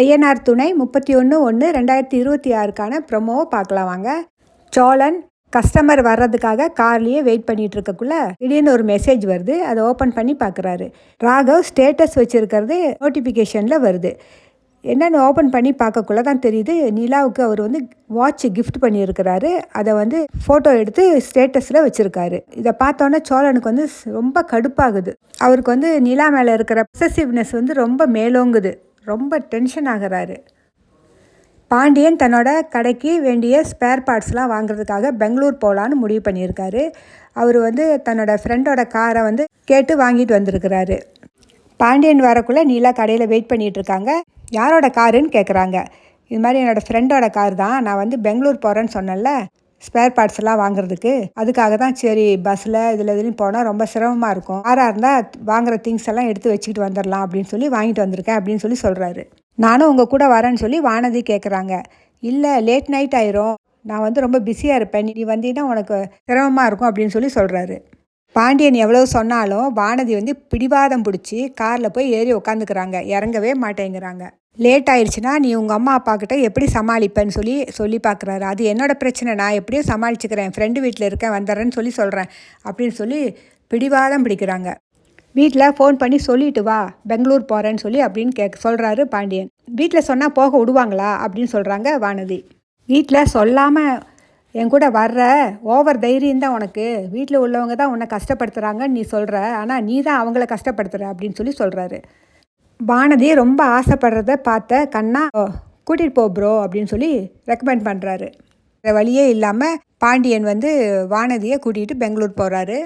INR துணை முப்பத்தி ஒன்று ஒன்று ரெண்டாயிரத்தி இருபத்தி ஆறுக்கான ப்ரொமோவை பார்க்கலாம் வாங்க. சோழன் கஸ்டமர் வர்றதுக்காக கார்லேயே வெயிட் பண்ணிட்டு இருக்கக்குள்ள திடீர்னு ஒரு மெசேஜ் வருது. அதை ஓப்பன் பண்ணி பார்க்குறாரு ராகவ் ஸ்டேட்டஸ் வச்சுருக்கிறது நோட்டிஃபிகேஷனில் வருது. என்னென்னு ஓப்பன் பண்ணி பார்க்கக்குள்ள தான் தெரியுது. நிலாவுக்கு அவர் வந்து வாட்ச் கிஃப்ட் பண்ணியிருக்கிறாரு. அதை வந்து ஃபோட்டோ எடுத்து ஸ்டேட்டஸில் வச்சுருக்காரு. இதை பார்த்தோன்னே சோழனுக்கு வந்து ரொம்ப கடுப்பாகுது. அவருக்கு வந்து நிலா மேலே இருக்கிற பொசசிவ்னஸ் வந்து ரொம்ப மேலோங்குது. ரொம்ப டென்ஷன் ஆகுறாரு. பாண்டியன் தன்னோட கடைக்கு வேண்டிய ஸ்பேர் பார்ட்ஸ்லாம் வாங்குறதுக்காக பெங்களூர் போகலான்னு முடிவு பண்ணியிருக்காரு. அவர் வந்து தன்னோட ஃப்ரெண்டோட காரை வந்து கேட்டு வாங்கிட்டு வந்திருக்கிறாரு. பாண்டியன் வரக்குள்ளே நீலா கடையில் வெயிட் பண்ணிகிட்டு இருக்காங்க. யாரோட காருன்னு கேட்குறாங்க இது மாதிரி என்னோடய ஃப்ரெண்டோட கார் தான். நான் வந்து பெங்களூர் போகிறேன்னு சொன்னேன்ல. ஸ்பேர் பார்ட்ஸ் எல்லாம் வாங்குறதுக்கு. அதுக்காக தான் சரி பஸ்ஸில் இதில் இதுலையும் போனால் ரொம்ப சிரமமாக இருக்கும். ஆறாக இருந்தால் வாங்குற திங்ஸ் எல்லாம் எடுத்து வச்சுக்கிட்டு வந்துடலாம் அப்படின்னு சொல்லி வாங்கிட்டு வந்திருக்கேன் அப்படின்னு சொல்லி சொல்கிறாரு நானும் உங்கள் கூட வரேன்னு சொல்லி வானதி கேட்குறாங்க இல்லை லேட் நைட் ஆயிரும். நான் வந்து ரொம்ப பிஸியாக இருப்பேன். நீ வந்தீங்கன்னா உனக்கு சிரமமாக இருக்கும் அப்படின்னு சொல்லி சொல்கிறாரு பாண்டியன் எவ்வளோ சொன்னாலும் வானதி வந்து பிடிவாதம் பிடிச்சி காரில் போய் ஏறி உட்காந்துக்கிறாங்க இறங்கவே மாட்டேங்கிறாங்க. லேட் ஆயிடுச்சுன்னா நீ உங்கள் அம்மா அப்பா கிட்ட எப்படி சமாளிப்பேன்னு சொல்லி சொல்லி பார்க்குறாரு அது என்னோட பிரச்சனை. நான் எப்படியும் சமாளிச்சுக்கிறேன். ஃப்ரெண்டு வீட்டில் இருக்கேன் வந்துடுறேன்னு சொல்லி சொல்கிறேன் அப்படின்னு சொல்லி பிடிவாதம் பிடிக்கிறாங்க. வீட்டில் ஃபோன் பண்ணி சொல்லிட்டு வா பெங்களூர் போகிறேன்னு சொல்லி அப்படின்னு கேட்க சொல்கிறாரு பாண்டியன். வீட்டில் சொன்னால் போக விடுவாங்களா அப்படின்னு சொல்கிறாங்க வானதி. வீட்டில் சொல்லாமல் என் கூட வர்ற ஓவர் தைரியம் தான் உனக்கு. வீட்டில் உள்ளவங்க தான் உன்னை கஷ்டப்படுத்துகிறாங்கன்னு நீ சொல்கிற ஆனால் நீ தான் அவங்கள கஷ்டப்படுத்துகிற அப்படின்னு சொல்லி சொல்கிறாரு வானதி ரொம்ப ஆசைப்படுறத பார்த்த கண்ணா கூட்டிகிட்டு போ ப்ரோ அப்படின்னு சொல்லி ரெக்கமெண்ட் பண்ணுறாரு வழியே இல்லாமல் பாண்டியன் வந்து வானதியை கூட்டிகிட்டு பெங்களூர் போகிறாரு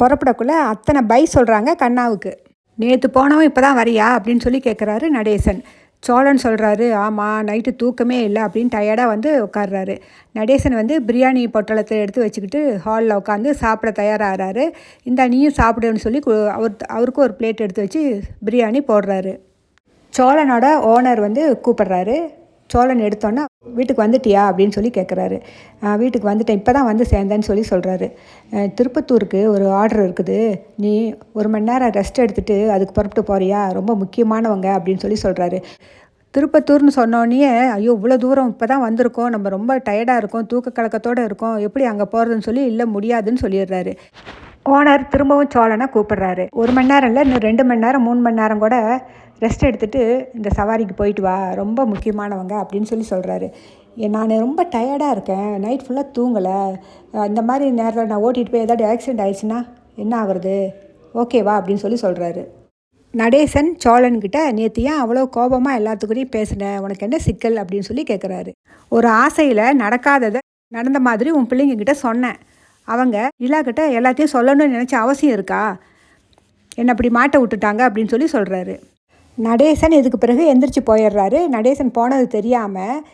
புறப்படக்குள்ளே அத்தனை பை சொல்கிறாங்க கண்ணாவுக்கு. நேற்று போனவன் இப்போ தான் வரியா? அப்படின்னு சொல்லி கேட்குறாரு நடேசன். சோழன் சொல்கிறாரு ஆமாம் நைட்டு தூக்கமே இல்லை அப்படின்னு டயர்டாக வந்து உட்காடுறாரு நடேசன் வந்து பிரியாணி பொட்டலத்தை எடுத்து வச்சுக்கிட்டு ஹாலில் உட்காந்து சாப்பிட தயாராகிறாரு இந்த நீயும் சாப்பிடுன்னு சொல்லி அவர் அவருக்கும் ஒரு பிளேட் எடுத்து வச்சு பிரியாணி போடுறாரு. சோழனோட ஓனர் வந்து கூப்பிட்றாரு. சோழன் எடுத்தோன்னே வீட்டுக்கு வந்துட்டியா? அப்படின்னு சொல்லி கேட்குறாரு வீட்டுக்கு வந்துட்டேன் இப்போ தான் வந்து சேர்ந்தேன்னு சொல்லி சொல்கிறாரு திருப்பத்தூருக்கு ஒரு ஆர்டர் இருக்குது. நீ ஒரு மணி நேரம் ரெஸ்ட் எடுத்துகிட்டு அதுக்கு புறப்பட்டு போறியா? ரொம்ப முக்கியமானவங்க அப்படின்னு சொல்லி சொல்கிறாரு திருப்பத்தூர்னு சொன்னோடனே ஐயோ இவ்வளோ தூரம் இப்போ தான் வந்திருக்கோம். நம்ம ரொம்ப டயர்டாக இருக்கோம். தூக்க கலக்கத்தோடு இருக்கோம். எப்படி அங்கே போகிறதுன்னு சொல்லி இல்லை முடியாதுன்னு சொல்லிடுறாரு. ஓனர் திரும்பவும் சோழனை கூப்பிடுறாரு. ஒரு மணி நேரம் இல்லை இன்னும் ரெண்டு மணி நேரம் மூணு மணி நேரம் கூட ரெஸ்ட் எடுத்துகிட்டு இந்த சவாரிக்கு போயிட்டு வா. ரொம்ப முக்கியமானவங்க அப்படின்னு சொல்லி சொல்கிறாரு நான் ரொம்ப டயர்டாக இருக்கேன். நைட் ஃபுல்லாக தூங்கலை. இந்த மாதிரி நேரத்தில் நான் ஓட்டிகிட்டு போய் ஏதாவது ஆக்சிடெண்ட் ஆயிடுச்சுன்னா என்ன ஆகுறது? ஓகேவா அப்படின்னு சொல்லி சொல்கிறாரு நடேசன் சோழன்கிட்ட நேற்று ஏன் அவ்வளோ கோபமாக எல்லாத்துக்கூடையும் பேசினேன் உனக்கு என்ன சிக்கல்? அப்படின்னு சொல்லி கேட்குறாரு ஒரு ஆசையில் நடக்காததை நடந்த மாதிரி உன் பிள்ளைங்கக்கிட்ட சொன்னேன். அவங்க இல்லாக்கிட்ட எல்லாத்தையும் சொல்லணும்னு நினச்ச அவசியம் இருக்கா? என்னை அப்படி மாட்ட விட்டுட்டாங்க? அப்படின்னு சொல்லி சொல்கிறாரு நடேசன் இதுக்கு பிறகு எந்திரிச்சு போயிடுறாரு. நடேசன் போனது தெரியாமல்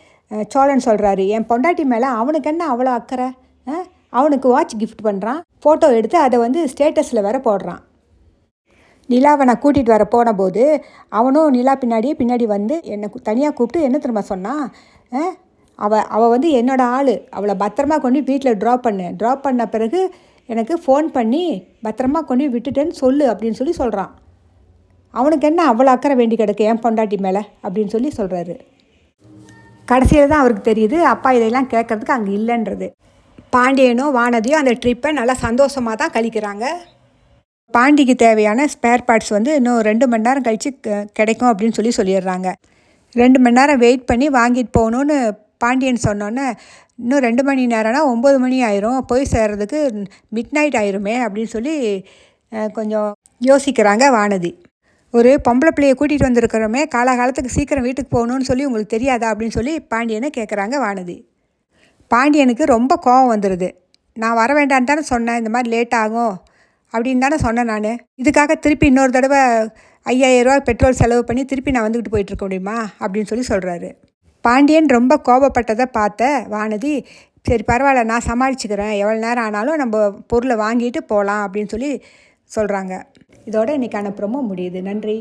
சோழன் சொல்கிறாரு என் பொண்டாட்டி மேலே அவனுக்கு என்ன அவ்வளோ அக்கறை? அவனுக்கு வாட்ச் கிஃப்ட் பண்ணுறான் ஃபோட்டோ எடுத்து அதை வந்து ஸ்டேட்டஸில் வேற போடுறான். நிலாவை நான் கூட்டிகிட்டு வர போன போது அவனும் நிலா பின்னாடியே பின்னாடி வந்து என்னை தனியாக கூப்பிட்டு என்ன திரும்ப சொன்னான் அவள் அவள் வந்து என்னோடய ஆள். அவளை பத்திரமா கொண்டு வீட்டில் ட்ராப் பண்ணு. ட்ராப் பண்ண பிறகு எனக்கு ஃபோன் பண்ணி பத்திரமா கொண்டு விட்டுட்டேன்னு சொல்லு அப்படின்னு சொல்லி சொல்கிறான் அவனுக்கு என்ன அவ்வளோ அக்கறை வேண்டி கிடக்கு என் பொண்டாட்டி மேலே? அப்படின்னு சொல்லி சொல்கிறாரு கடைசியில் தான் அவருக்கு தெரியுது அப்பா இதையெல்லாம் கேட்குறதுக்கு அங்கே இல்லைன்றது. பாண்டியனும் வானதியும் அந்த ட்ரிப்பை நல்லா சந்தோஷமாக தான் கழிக்கிறாங்க. பாண்டிக்கு தேவையான ஸ்பேர் பார்ட்ஸ் வந்து இன்னும் ரெண்டு மணி நேரம் கழித்து கிடைக்கும் அப்படின்னு சொல்லி சொல்லிடுறாங்க. ரெண்டு மணி நேரம் வெயிட் பண்ணி வாங்கிட்டு போகணுன்னு பாண்டியன் சொன்னோன்னே இன்னும் ரெண்டு மணி நேரம்னா ஒம்பது மணி ஆயிரும். போய் சேர்றதுக்கு மிட் நைட் ஆயிருமே அப்படின்னு சொல்லி கொஞ்சம் யோசிக்கிறாங்க வானதி. ஒரு பொம்பளை பிள்ளையை கூட்டிகிட்டு வந்திருக்கிறோமே காலகாலத்துக்கு சீக்கிரம் வீட்டுக்கு போகணுன்னு சொல்லி உங்களுக்கு தெரியாதா? அப்படின்னு சொல்லி பாண்டியனை கேட்குறாங்க வானதி. பாண்டியனுக்கு ரொம்ப கோவம் வந்துடுது நான் வர வேண்டான்னு தானே சொன்னேன். இந்த மாதிரி லேட் ஆகும். அப்படின்னு தானே சொன்னேன் நான். இதுக்காக திருப்பி இன்னொரு தடவை ஐயாயிரரூவா பெட்ரோல் செலவு பண்ணி திருப்பி நான் வந்துக்கிட்டு போயிட்டுருக்க முடியுமா? அப்படின்னு சொல்லி சொல்கிறாரு பாண்டியன் ரொம்ப கோபப்பட்டதை பார்த்த வானதி சரி பரவாயில்ல நான் சமாளிச்சுக்கிறேன். எவ்வளோ நேரம் ஆனாலும் நம்ம பொருளை வாங்கிட்டு போகலாம் அப்படின்னு சொல்லி சொல்கிறாங்க இதோட இன்றைக்கான ப்ரொமோ முடியுது. நன்றி.